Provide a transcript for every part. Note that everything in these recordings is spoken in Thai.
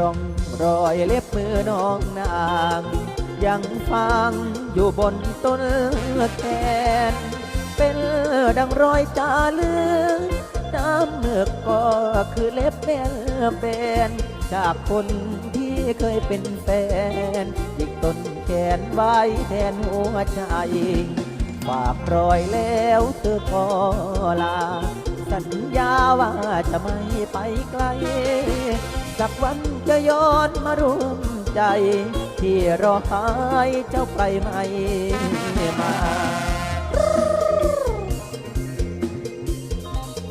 ร่องรอยเล็บมือน้องนาง ยังฟังอยู่บนต้นแขนเป็นดังรอยจาลึกน้ำเมือกก็คือเล็บแม่แฟนจากคนที่เคยเป็นแฟนจิกต้นแขนไว้แทนหัวใจฝากรอยแล้วเธอก็ลา สัญญาว่าจะไม่ไปไกล สักวันจะย้อนมารวมใจ ที่รอหายเจ้าไปไม่มา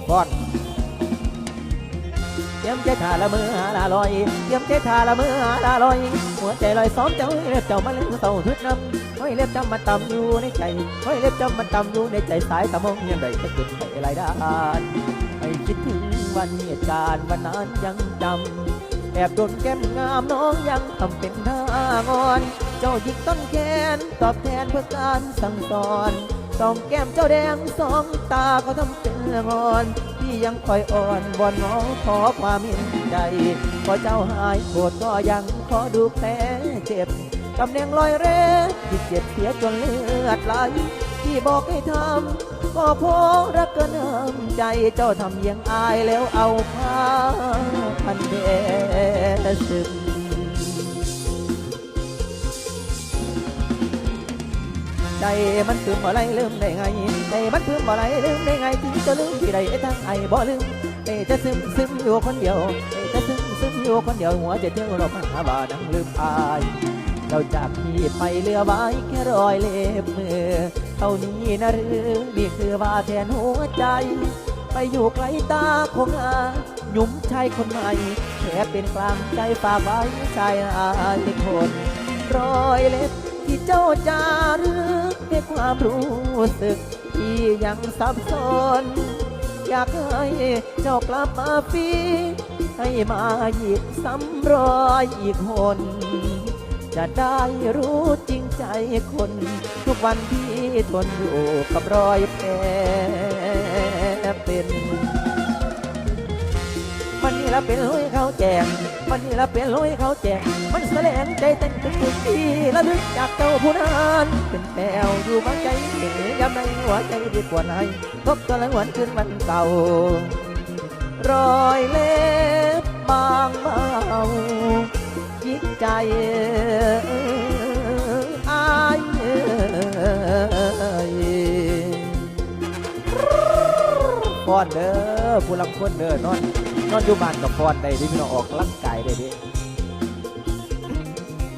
บอนเตรียมใจทาละมือหาลาลอยเตรียมใจทาละมือหาลาลอย หัวใจลอยซ้อมเจ้าเล็บเจ้ามาเล่นเต่าทุดน้ำห้อยเล็บจำมันต่ำอยู่ในใจห้อยเล็บจำมันต่ำอยู่ในใจสายตามองยังไงจะเกิดไปไรได้ไม่คิดถึงวันเหตุการณ์วันนั้นยังจำ แอบโดนแก้มงามน้องยังทำเป็นท่างอน เจ้าหยิกต้นแขนตอบแทนเพื่อการสั่งสอนสองแก้มเจ้าแดงสองตาก็ทำเป็นงอนพี่ยังคอยอ่อนบอนงอขอความเห็นใจพอเจ้าหายโกรธก็ยังขอดูแผลเจ็บตำแหน่งรอยเร็บที่เจ็บเสียจนเลือดไหลที่บอกให้ทำ ก็พราะรักกันน้ำใจเจ้าทำอยังอายแล้วเอาผ้าพันแดซึมใจมันคืมอะไรลืมได้ไงใจมันคืมอะไรลืมได้ไงถึงจะลืมที่ใดไอ้ทั้งไอ้บ่ลืมเอ้จะซึมซึมอยู่คนเดียวเอ้จะซึมซึมอยู่คนเดียวหัวจะเที่ยวเรามาหาบ้านังลืมอาย เราจากพี่ไปเหลือไว้แค่รอยเล็บมือเท่านี้นะหรือนี่คือว่าแทนหัวใจ ไปอยู่ไกลตาคงอาหยุ่มชายคนใหม่แค่เป็นกลางใจฝากไว้ชายอายคนรอยเล็บที่เจ้าจารึกให้ความรู้สึกที่ยังสับสนอยากให้เจ้ากลับมาฟีให้มาหยิบซ้ำรอยอีกคน จะได้รู้จริงใจคน ทุกวันที่ทนอยู่กับรอยแผลเป็น มันนี่ละเป็นลุยเขาแจงมันนี่ละเป็นลุยเขาแจงมันแสลงใจเต้นตึกตึกที่ละลึกจากเจ้าผู้นั้นเป็นแถวอยู่บานใจเหนือยามในหัวใจดีกว่าไหนทบตัวละหวนคืนวันเก่ารอยเล็บบางเบา ใจอายฟอนเด้อผู้ลังคนเด้อนอนนอนอยู่บ้านกับฟอนได้ที่พี่น้องออกกำลังกายได้ดิ